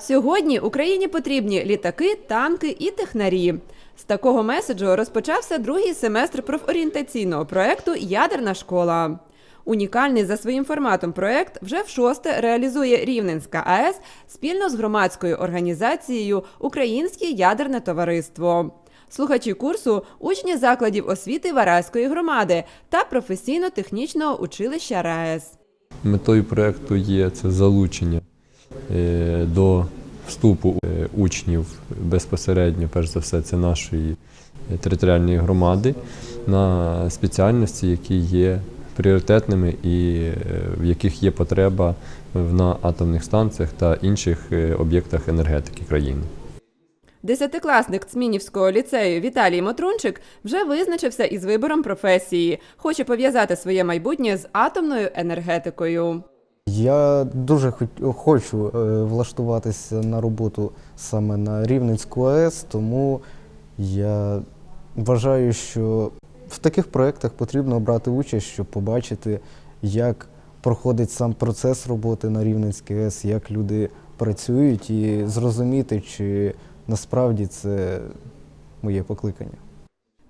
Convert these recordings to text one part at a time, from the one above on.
Сьогодні Україні потрібні літаки, танки і технарі. З такого меседжу розпочався другий семестр профорієнтаційного проекту Ядерна школа. Унікальний за своїм форматом проект вже в шосте реалізує Рівненська АЕС спільно з громадською організацією Українське ядерне товариство. Слухачі курсу учні закладів освіти Вараської громади та професійно-технічного училища РаЕС. Метою проєкту є це залучення до вступу е, учнів безпосередньо, перш за все, це нашої е, територіальної громади на спеціальності, які є пріоритетними і е, в яких є потреба на атомних станціях та інших е, об'єктах енергетики країни. Десятикласник Цмінівського ліцею Віталій Мотрунчик вже визначився із вибором професії. Хоче пов'язати своє майбутнє з атомною енергетикою. Я дуже хочу е, влаштуватися на роботу саме на Рівненську АЕС, тому я вважаю, що в таких проєктах потрібно брати участь, щоб побачити, як проходить сам процес роботи на Рівненській АЕС, як люди працюють, і зрозуміти, чи насправді це моє покликання.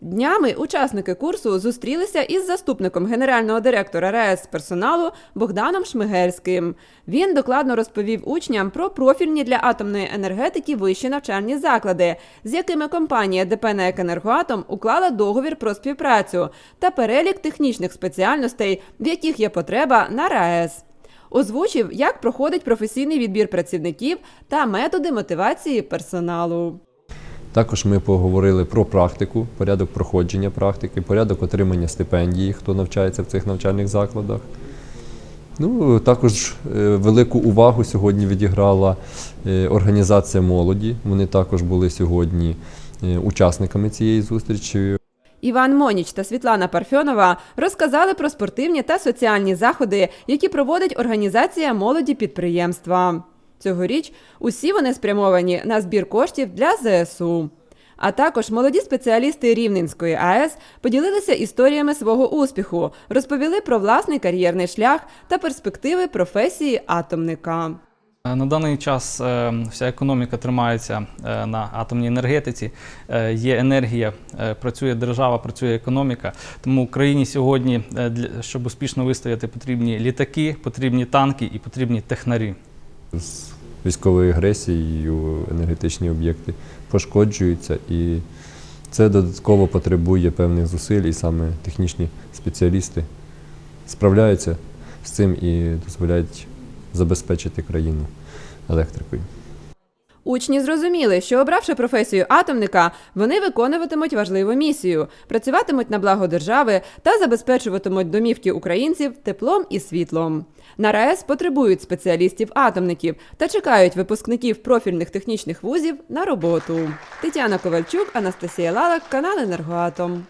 Днями учасники курсу зустрілися із заступником генерального директора РаЕС персоналу Богданом Шмигельським. Він докладно розповів учням про профільні для атомної енергетики вищі навчальні заклади, з якими компанія ДП «НЕК Енергоатом уклала договір про співпрацю та перелік технічних спеціальностей, в яких є потреба на РаЕС. Озвучив, як проходить професійний відбір працівників та методи мотивації персоналу. Також ми поговорили про практику, порядок проходження практики, порядок отримання стипендії, хто навчається в цих навчальних закладах. Ну, також е, велику увагу сьогодні відіграла е, організація молоді. Вони також були сьогодні е, учасниками цієї зустрічі. Іван Моніч та Світлана Парфьонова розказали про спортивні та соціальні заходи, які проводить організація молоді підприємства. Цьогоріч усі вони спрямовані на збір коштів для ЗСУ. А також молоді спеціалісти Рівненської АЕС поділилися історіями свого успіху, розповіли про власний кар'єрний шлях та перспективи професії атомника. Е, На даний час е, вся економіка тримається е, на атомній енергетиці. Є енергія, працює держава, працює економіка. Тому Україні сьогодні, для- щоб успішно вистояти, потрібні літаки, потрібні танки і потрібні технарі. З військовою агресією енергетичні об'єкти пошкоджуються, і це додатково потребує певних зусиль, і саме технічні спеціалісти справляються з цим і дозволяють забезпечити країну електрикою. Учні зрозуміли, що обравши професію атомника, вони виконуватимуть важливу місію, працюватимуть на благо держави та забезпечуватимуть домівки українців теплом і світлом. На РаЕС потребують спеціалістів-атомників та чекають випускників профільних технічних вузів на роботу. Тетяна Ковальчук, Анастасія Лалак, канал Енергоатом.